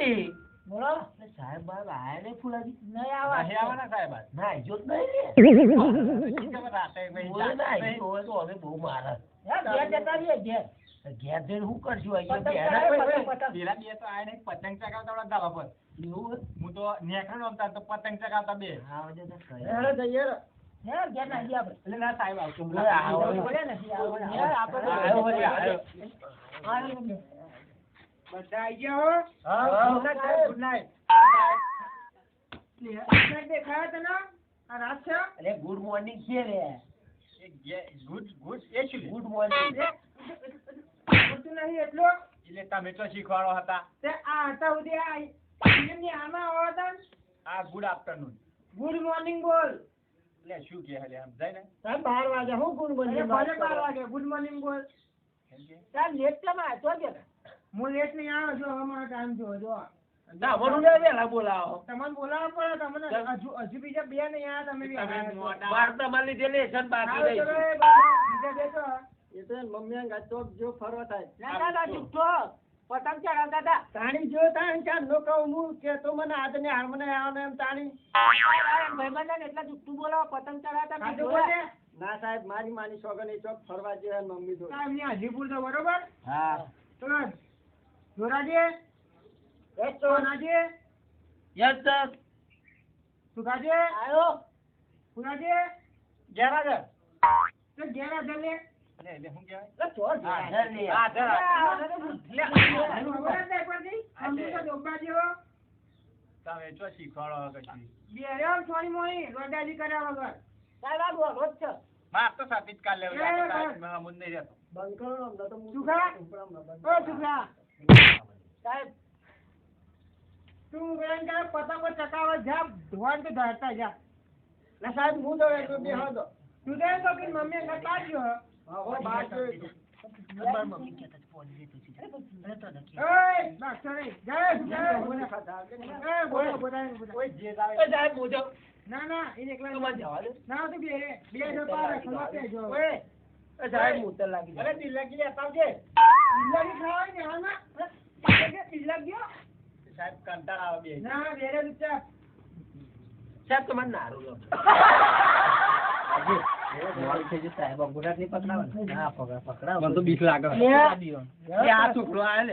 લે બોલો સાહેબ બાબ આયા નહીં ફુલાજી? નહીં આવા નહીં આવવાના સાહેબ. ના જો નહીં લે. ના તો અમે બહુ મારા. હે, ઘેર જતા રહીએ, ઘેર. ઘેર જઈને શું કરશું? અહીંયા ના. પેલા બે તો આયા નહીં, પતંગ ચગાવતા ધાબા પર. એવું હું તો નેકળો રમતા તો પતંગ ચગાવતા બે. હે, ના જઈએ આપણે. આવો. ગયા હો? ગુડ નાઈટ સાહેબ, ગુડ નાઈટ. દેખાયા તને? આ રાત છે? અરે ગુડ મોર્નિંગ છે રે. ગુડ ગુડ એ છે ગુડ મોર્નિંગ પૂછતું નહીં એટલો? એટલે તમે તો શીખવાડો હતા. તે આ હતા સુધી આ એમની આમાં આવતા આ ગુડ આફ્ટરનૂન. ગુડ મોર્નિંગ બોલ. એટલે શું કે હલે સમજાય ને? સાહેબ બાર વાગે હું ગુડ મોર્નિંગ બાર વાગે ગુડ મોર્નિંગ બોલ. સાહેબ લેટ કેમ આવ્યો કે હું લેટ નહીં આવ્યો જો હવે મારો ટાઈમ જો. જો ના વેલા બોલાવો. તમને બોલાવવા પડે તમને હજુ હજુ બીજા બે નહીં આવ્યા તમે બી તમે આવ્યા છો. મોટા. વાર્તા માં લીધે લેસન બાકી રહી. ચલો એ બાબા, એ તો મમ્મી અંગા જો ફરવા થાય. ના ના ના પતંગ હતા તાણી જો તાણી ચાર લોકો હું કે તો મને આજ ને હાર મને આવને એમ તાણી. ને એટલે જુઠ્ઠું બોલો પતંગ જોયા. ના સાહેબ મારી માની સોગન એ ચોક ફરવા જેવા મમ્મી સાહેબ, હાજીપુર તો બરોબર? હા. ચલો જોરાજી સોનાજી યસ સર સુખાજી આયો પુરાજી ઘેર તો ઘેર હાજર લે. એટલે એટલે કહેવાય? લે, ચોર હા, લે. હા, ઘેર હાજર. લે, ખબર જ નહીં પડતી? સમજુ તો ડોબા જેવો. તમે ચો શીખવાડો કશું બેર્યો છોડી મોડી, રોડાજી કર્યા વગર. સાહેબ, આ બોલો જ છે. માર તો જ કાલ લેવું અમુક નહીં રહેતો બંકરો તો હું સુખા? બંધ. ઓ, સુખલા. સાહેબ, તું એમ કે પતંગો ચકાવવા જા, ધોવાણ તો ધરતા જા. ના સાહેબ હું તો એટલું બેહો તો તું દે તો કે મમ્મીએ ઘર કાઢ્યો. હો, બહાર જોયું. મમ્મી કહેતા હતા, ફોન લેતો છે. અરે તો નથી. ઓય, બાક્ષો નહીં. જય, જય. મને ખાતા ને. એ, બોલો, બોલાય, બોલાય. જે આવે એ સાહેબ બોજો ના ના એ એકલા તમારે જવા દે ના તું બે બે જો પાર ખબર જો ઓય, એ સાહેબ ઉતર લાગી અરે લેતા આવજે બિલ્લાડી ખાવાય ને હાલમાં બિલ્લા ગયો સાહેબ કંટાળ આવે બે. ના વેરે રે સાહેબ તમારે નારું લો. મોડું થઈ ગયું સાહેબ અંગૂઠા નહીં પકડાવવાના? ના પકડા પકડાવો. મને તો બીક લાગે. એ આ છોકરો આયો ને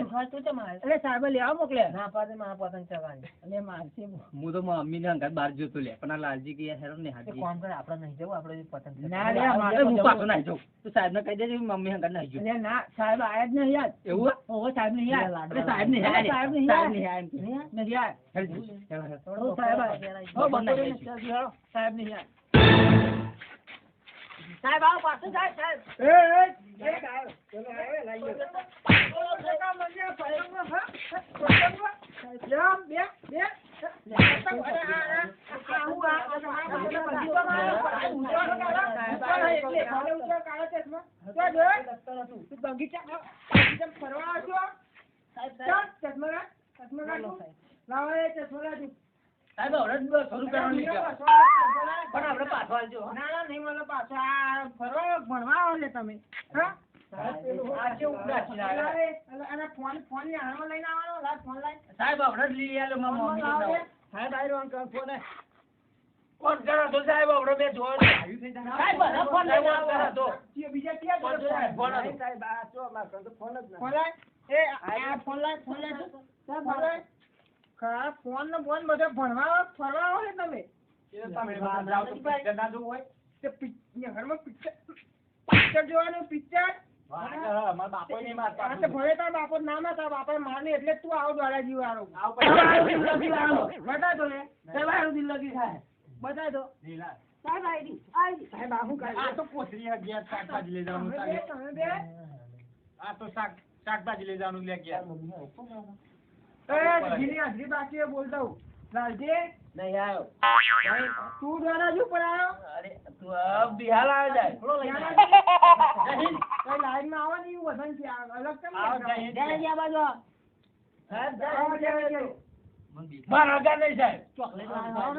એટલે સાહેબ લેવા મોકલે. ના પાડે મારા પતંગ ચગાવવાની. એટલે મારશે. હું તો મમ્મી ને અંગાત બહાર જોતો લે પણ આ લાલજી કે હેરો ને એ કામ કરે આપડે નહીં જવું આપણે પતંગ ના હું પાછો તું સાહેબ ને કહી દેજે મમ્મી અંગાત જાઉં. એટલે ના સાહેબ આયા જ નહીં યાર. એવું? ઓહો સાહેબ નહીં યાર. સાહેબ નહીં. યાર સાહેબ નહીં યાર. નહીં. નહીં યાર. સાહેબ નથી આવ્યો. સાહેબ નહીં યાર. સાહેબ આવો પાછું સાહેબ સાહેબ. એ એ એક આવ્યો ચલો આવ્યો લાગ્યો સાહેબ હવે જ બસ કરવાનું નહીં કહેવાય. પણ આપણે પાછો આવજો. ના ના નહીં મળે પાછો આ ફરવા ભણવા આવો ને તમે. હા? ની સાહેબ હવે લઈ આલો મમ્મી સાહેબ આયરો અંકલ ફોન. કરો તો સાહેબ મેં જોવાનું આવ્યું સાહેબ બધા ફોન લઈને આવતા હતો. બીજા ક્યાં ફોન સાહેબ, ફોન સાહેબ આ ફોન જ ના ફોન લાય. એ આ ફોન લાય ફોન લાય. ફોન લાય. ખરા? ફોન ને ફોન બધા ભણવા ફરવા આવો ને તમે? જોવું પિક્ચર જોવાનું પિક્ચર મારા ભલે તારા બાપો ના ના તારા બાપાએ મારને એટલે તું આવો દ્વારાજી વાળો આવું. બતા દો ને તમારું દિલ્લગી થાય. બતા દો. સાહેબ આઈડી આઈડી સાહેબ આ શું આ તો કોથળી હે, શાકભાજી લઈ જવાનું તમે બે તમે બે. આ તો શાક શાકભાજી લઈ જવાનું લે ઘેર. એ જીની હાજરી બાકી બોલતા હું લાલજી નહીં આવ્યો. તું દ્વારાજી ઉપર આવ્યો અરે તું બિહાર આવે જાય. થોડો લઈને આવ્યો. કઈ લાઈનમાં આવો ને એવું છે અલગ કેમ આવો નહીં? જય જય બાજુ. બાર હજાર નહીં સાહેબ. ચોકલેટ લાવો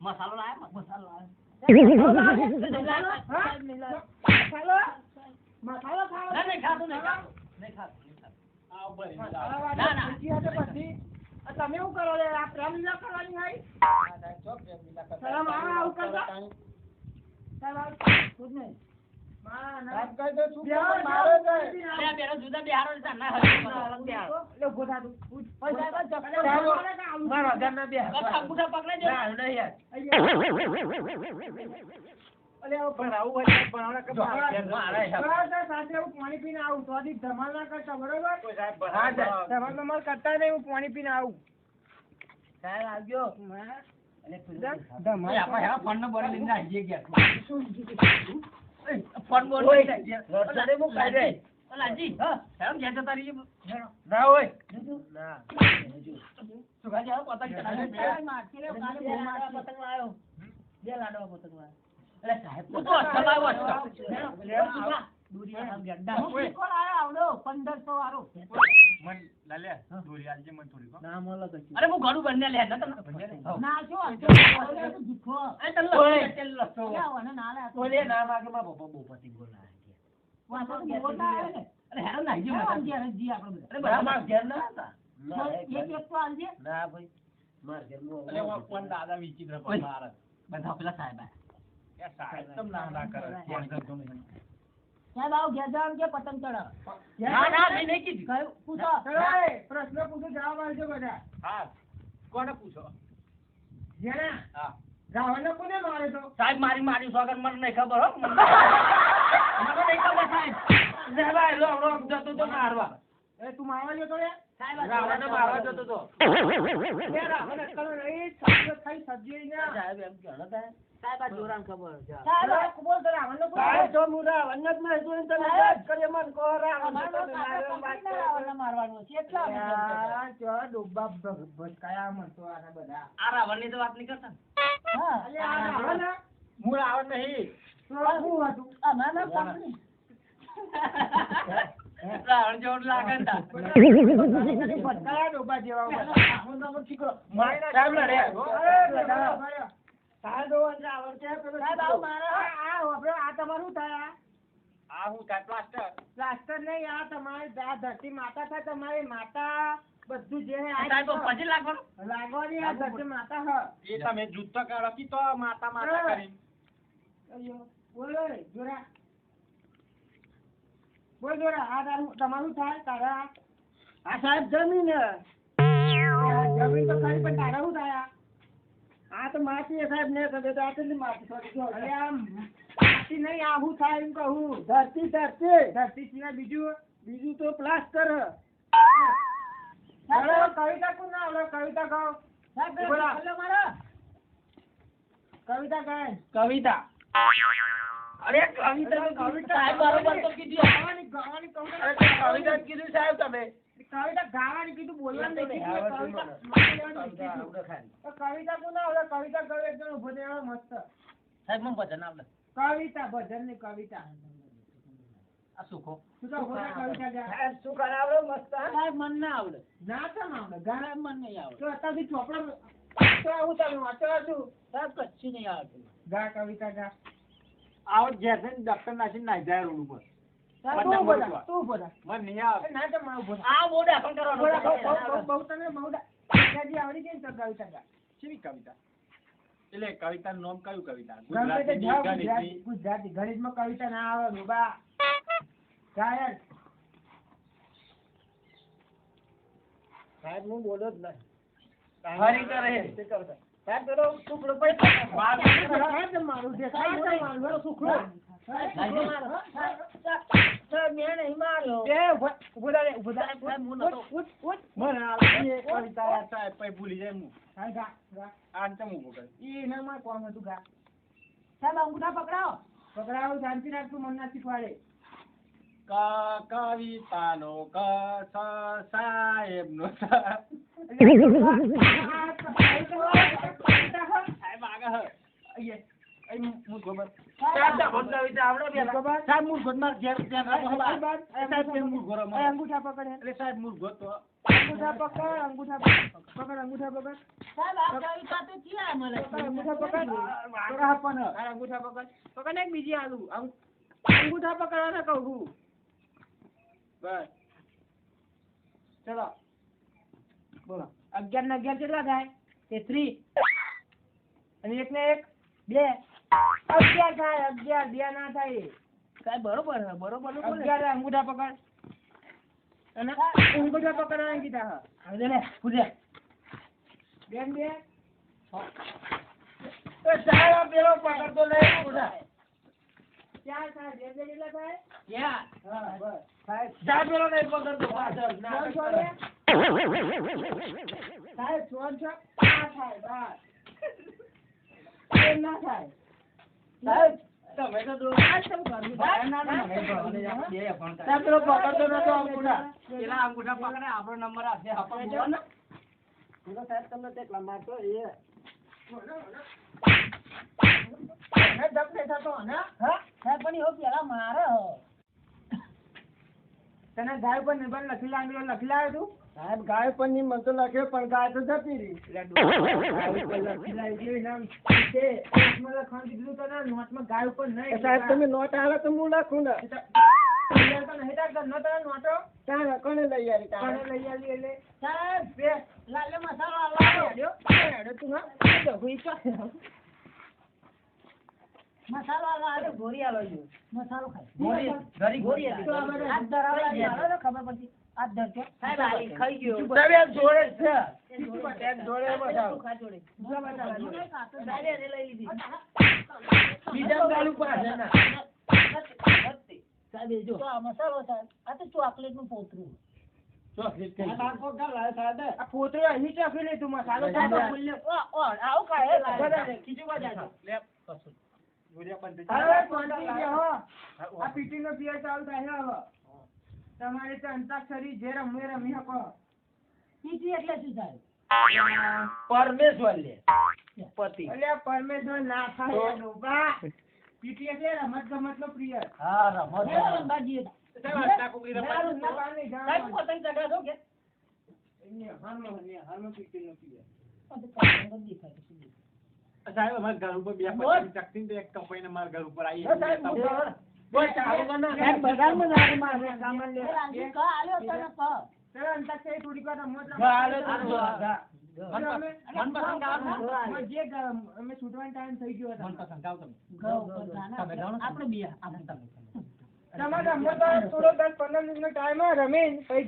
મસાલો લાવ્યો? મસાલો લાવ્યો. હા? મસાલો? મસાલો ખાવ નહીં ખાતો નહીં ખાતું. ના, ના. પછી તમે શું કરો લે આ પ્રેમ લીલા કરવાની હોય શરમ આવે આવું કરતા ખુદ નહીં? મારે ઘરના બે બસ અલે, આવું હોય ભણાવડા મારે સાથે હું પાણી પીને આવું તો ધમાલ ના કરતા બરોબર. ધમાલ નહીં હું પાણી પીને આવું સાહેબ આવજો. લઈને ગયા. ફોન લઈને હું જતા. ના હોય ના. સુખાજી, આવો પતંગ ચડાવે. બે મારથી લે, કાલે બહુ મારથી. પતંગ લાવ્યો. બે લાડવા પતંગ લાવ્યો. અલે સાહેબ, તો અસલ આવ્યો, અસલ. હેરો, સુખા. દોરી આમ ગેડા. હું શીખો લાવ્યો આવડો, 1500 વાળો. મન લાલ્યા દોરી આલજે મન થોડી કો અરે હું ઘણું બંને લે નતો ને? અરે. અરે ભાઈ મારા દાદા વિચિત્ર બધા પેલા સાહેબ સાહેબ તમ ના ના કરે ફોન કરતો નહીં? ના ના મેં નહીં કીધું. પૂછો. પ્રશ્ન પૂછો જવાબ આવજો બધા. હા. કોને પૂછો? જેને હા. રાવણ કોને મારે તો? સાહેબ મારી મારી વગર મને નહીં ખબર હો. મને નહીં ખબર સાહેબ. સાહેબ લો લો જતો તો મારવા. એ તું મારવા જતો તો. યાર, જો ડોબા ભ- ભટકાયા મને તો આના બધા. આ રાવણની તો વાત નહીં કરતા ને. અલે આ રાવણ ને, હું રાવણ નહીં. તો શું હતું? ના ને તમારું માતા થાય તમારી માતા બધું જે પછી લાગવાનું? લાગવાની આ ધરતી માતા હ. એ તમે જૂતો કાઢો તો માતા માતા કરી બોલો જોરા. બોલ જોડે આ તારું તમારું થાય તારા આ સાહેબ જમીન. જમીન તો ખરી પણ તારા શું થાય આ? તો માટી સાહેબ ને કરે તો આ કેટલી માટી જો. આમ માટી નહીં આ શું થાય એમ કહું. ધરતી ધરતી. ધરતી સિવાય બીજું બીજું તો પ્લાસ્ટર. કવિતા કોણ ના આવડે કવિતા કહો. કવિતા કહે. કવિતા. અરે કવિતા સાહેબ બરોબર તો કીધું ગાવાની ગાવાની કહું તો અરે કવિતા કીધું સાહેબ તમે. કવિતા ગાવાની કીધું બોલવાનું નહીં કવિતા મને. મારી લેવાની કવિતા કીધું. આવડે કવિતા કોણ ના આવડે કવિતા કહો એકદમ ઊભો થઈને મસ્ત. સાહેબ મને ભજન આવડે. કવિતા ભજનની કવિતા. આ સુખો તું શું કરાવડો મસ્ત સાહેબ મને ના આવડે. ના ગાના મને નહીં આવડે. તો અત્યારથી ચોપડો તો આવું તમે વાંચો છું સાહેબ કચ્છી નહીં આવડતું. ગા કવિતા ગા. આવો ઘેર થઈને ડોક્ટર નાખીને નાઈ જાય રોડ ઉપર. સાહેબ, તું ઊભો થા, તું ઊભો થા. મને નહીં આવે. એ ના તો માં કવિતા ગુજરાતી ગુજરાતી ના આવે ડોબા ગાયક સાહેબ હું બોલો જ નહીં. એ. મને એ ભૂલી જાય હું. આ ચમ ઊભો કરે માં કોમ હતું ગા. સાહેબ, અંગૂઠા પકડાવો. પકડાવો, શાંતિ રાખ, તું ના શીખવાડે. કવિતાનો ક. સાહેબ આગળ અંગૂઠા પકડ એટલે સાહેબ મૂળ તો અંગૂઠા પકડ અંગૂઠા પકડ અંગૂઠા પકડ અંગૂઠા પકડ અંગૂઠા પકડ પકડ એક બીજી આલુ અંગ- અંગૂઠા પકડવાને કહું બસ ચલો. બોલો. અગિયાર ને અગિયાર કેટલા થાય? તેત્રી અને એક ને એક બે. અગિયાર થાય અગિયાર. બે ના થાય. કઈ બરોબર છે બરોબર અગિયાર અંગૂઠા પકડ. અને અંગૂઠા પકડવાના કીધા હા. હવે દે લે, પૂછે. બેન બે. પેલો પકડતો અંગૂઠા ચાર થાય. બે બે કેટલા થાય? ચાર. હા બસ. સાહેબ. સાહેબ પેલો નહીં પકડતો. પાછળ ના. સાહેબ છોડ છો ના થાય બસ ના થાય સાહેબ તમે તો દો આ? ના, ના, ના, આપણે. સાહેબ નંબર આપશે આપણે જોવો ને. સાહેબ તમને તે મારતો એ ધક નહીં થતો, ને? હા સાહેબ પણ એવો પેલા મારે. તને ગાય પર નિબંધ લખી લાવ્યો લખી લાવ્યો તું સાહેબ ગાય પણ ની મને તો લખ્યો પણ ગાય તો જતી રહી. લાવ્યો લખવાનું કીધું તને નોટમાં ગાય ઉપર નહીં સાહેબ તમે નોટ આવે તો હું લખું ને. તો કોને લઈ આવી કોને લઈ આવી એટલે? સાહેબ, લાલે મસાલો લાવો. હેડ્યો હેડ્યો તું હા. મસાલો લાવો, ગોળી આલો મસાલો ખાય. તો આલો. ખબર પડતી. લીધી. પાસે ના. સાહેબ, એ જો. તો આ મસાલો સાહેબ. આ તો ચોકલેટનું પોતરું. અહીં ચોકી લે મસાલો આવું ખાય, ખીચું બંધ હવે પીટી નો પિયર ચાલુ થાય હવે તમારે તો અંતાક્ષરી જે રમવું રમી શકો. પીટી એટલે શું થાય? પરમેશ્વર લે પતિ. એટલે પરમેશ્વર ના થાય ડોબા. પીટી એટલે રમત ગમત નો પ્રિય. હા રમત. મેં સાહેબ, અમારા ઘર ઉપર બે બોલ. ચકતી એક કંપાઈને મારા ઘર ઉપર આવી.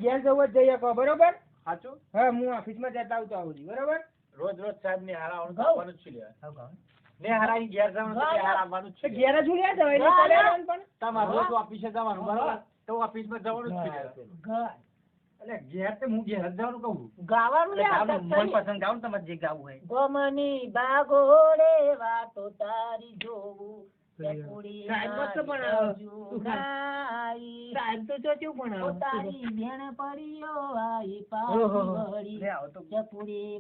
ઘેર જવું જ જઈએ બરોબર? સાચું? હા હું ઓફિસમાં જતા આવતો આવું છું બરોબર? રોજ રોજ સાહેબ ને હારા આવવાનું. છે. ને હારા ઘેર જવાનું છે હાર આવવાનું છે. ઘેર જ ઉડ્યા જવાય ના, એટલે ચાલે પણ? તમારે રોજ ઓફિસે જવાનું બરાબર? તો ઓફિસમાં જવાનું જ છે. એટલે ઘેર તે હું ઘેર જ જવાનું કહું ગાવાનું લે આપણે મનપસંદ ગાઓ ને તમારે જે ગાવું હોય. ગમની બાગોડે વાતો તારી જોવું.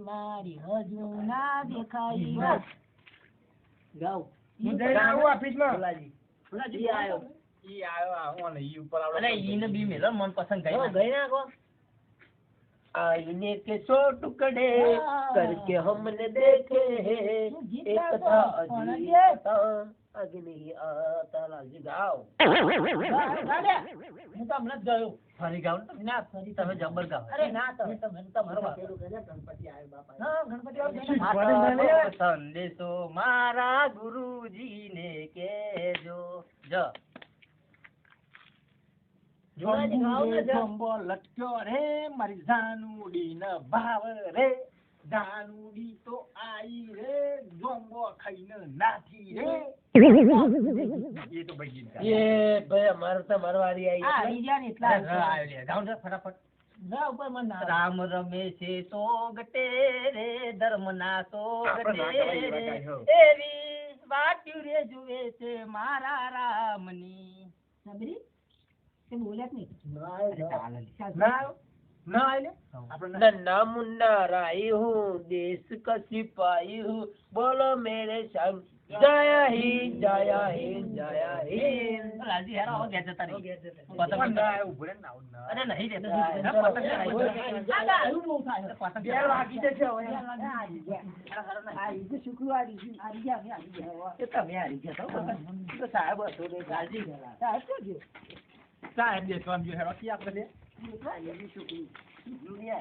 મારી હજુ ના દેખાઈ. ગાવ હું જઈને આવું ઓફિસમાં ઈ આયો ઈ આવ્યો આ હું અને ઈ ઉપર આવડો અરે ઈને બી મેલો મનપસંદ હો, ગાઈ ગઈ નાખો आईने के सौ टुकड़े करके हमने देखे हैं एक था अजीब था अग्नि आता लाजी गाओ હું તો હમણાં જ ગયો. ફરી ગાઓ ના ફરી તમે જબર ગાઓ અરે ના તમે. તમે તમારો ગણપતિ આવ્યો બાપા હા ગણપતિ આવ્યો? સંદેશો મારા ગુરુજીને કેજો જ. લટક્યો રે મારી જાનુડી ન ભાવ રે. જાનુડી તો આઈ રે જોંબો ખાઈને નાથી રે. ને ઉપર મને રામ રમે છે સોગટે રે ધર્મ ના સોગટે એવા રે એવી વાટ્યું રે જુએ છે મારા રામની. સાંભળી? તે બોલ્યા નહીં. ના? ના આલે આપણે ના મુન્નારાઈ હું દેશ કા સિપાહી હું? બોલો મેરે શામ. જય હિન્દ જય હિન્દ જય હિન્દ. લાજી હેરા હો ગેજે તારી પતંગ ના આય ઉભરે ના ના. અરે નહીં રે પતંગ ના ના હું બહુ થાય પતંગ યાર વાગી જશે સાહેબ સાહેબ તો ગયો. હેરો. કી આપણે લે?